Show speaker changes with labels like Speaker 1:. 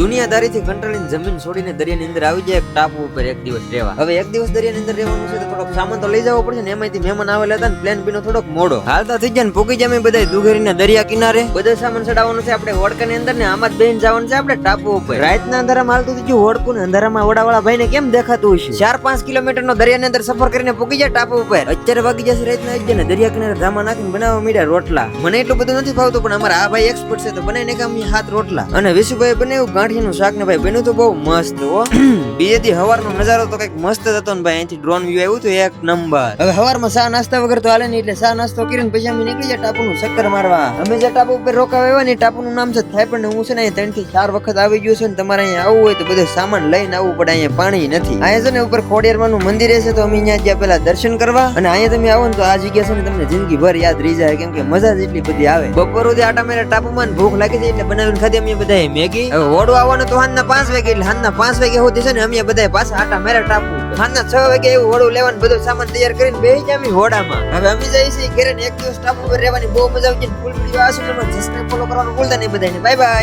Speaker 1: દુનિયાદારીથી કંટાળીને જમીન છોડીને દરિયાની અંદર આવી જાય એક ટાપુ ઉપર એક દિવસ રહેવા. હવે એક દિવસ દરિયાની અંદર રહેવાનું છે તો થોડોક સામાન તો લઈ જવો પડશે ને એમાંથી મહેમાન આવેલા હતા ને પ્લેન પીનો થોડોક મોડો. હાલતા થઈ જાય ને પૂકી જાય બધા દુઘેરીના દરિયા કિનારે. બધો સામાન ચડાવવાનો છે આપણે હોડકાની અંદર ને આમાં જ બેહીને જવાનું છે આપણે ટાપુ ઉપર. રાતના અંધારામાં હાલતું ગયું હોડકું ને અંધારામાં ઓડાવાળા ભાઈને કેમ દેખાતું હશે? ચાર પાંચ કિલોમીટર નો દરિયાની અંદર સફર કરીને પૂકી જાય ટાપુ ઉપર. અત્યારે વાગી જશે રાતના એક ને દરિયા કિનારે ધામા નાખીને બનાવવા મીડ્યા રોટલા. મને એટલું બધું નથી ભાવતું પણ અમારા આ ભાઈ એક્સપર્ટ છે તો બનાવીને કામ હાથ રોટલા. અને વિશુભાઈ બનાવ્યું ગાંઠીનું શાક ને ભાઈ બન્યું તો બહુ મસ્ત હો. બીજે દી હવારનો નજારો તો કંઈક મસ્ત હતો ને ભાઈ અહીંથી ડ્રોન વ્યૂ આવ્યું તો એક નંબર. હવે હવારમાં સા નાસ્તા વગર તો હાલે નહીં એટલે સા નાસ્તો કરીને પછી અમે નીકળી જાય ટાપુનું ચક્કર મારવા. અમે જે ટાપુ ઉપર રોકાવા આવ્યા ને ટાપુ ટાપુનું નામ છે થાય પણ હું છે ને ત્રણથી ચાર વખત આવી ગયું છે ને તમારે અહીંયા આવવું હોય તો બધો સામાન લઈને આવવું પડે અહીંયા પાણી નથી. અહીંયા છે ને ઉપર ખોડિયારમાંનું મંદિર છે તો અમે અહીંયા જ્યાં પેલા દર્શન કરવા અને અહીંયા તમે આવો ને તો આ જગ્યા છે ને તમને જિંદગી ભર યાદ રહી જાય કેમ કે મજા જ એટલી બધી આવે. બપોર સુધી આટા મેરા ટાપુમાં ભૂખ લાગી જાય એટલે બનાવીને ખાધી અમે બધા મેગી. હવે આવવાનું તો હાંજના પાંચ વાગે એટલે હાંજના પાંચ વાગે સુધી છે ને અમે બધા પાછા આટા મેરા ટાપુ. હાનના છ વાગે એવું હોડું લેવાનું, બધું સામાન તૈયાર કરીને બેસી જાય અમે હોડામાં. હવે અમે જઈએ છીએ ઘેરે એક દિવસ ટાપુ ઉપર રહેવાની બહુ મજા આવી જાય ફૂલ વીડિયો આ સુધીમાં ફોલો કરવાનું ભૂલતા નહીં બધાને બાય બાય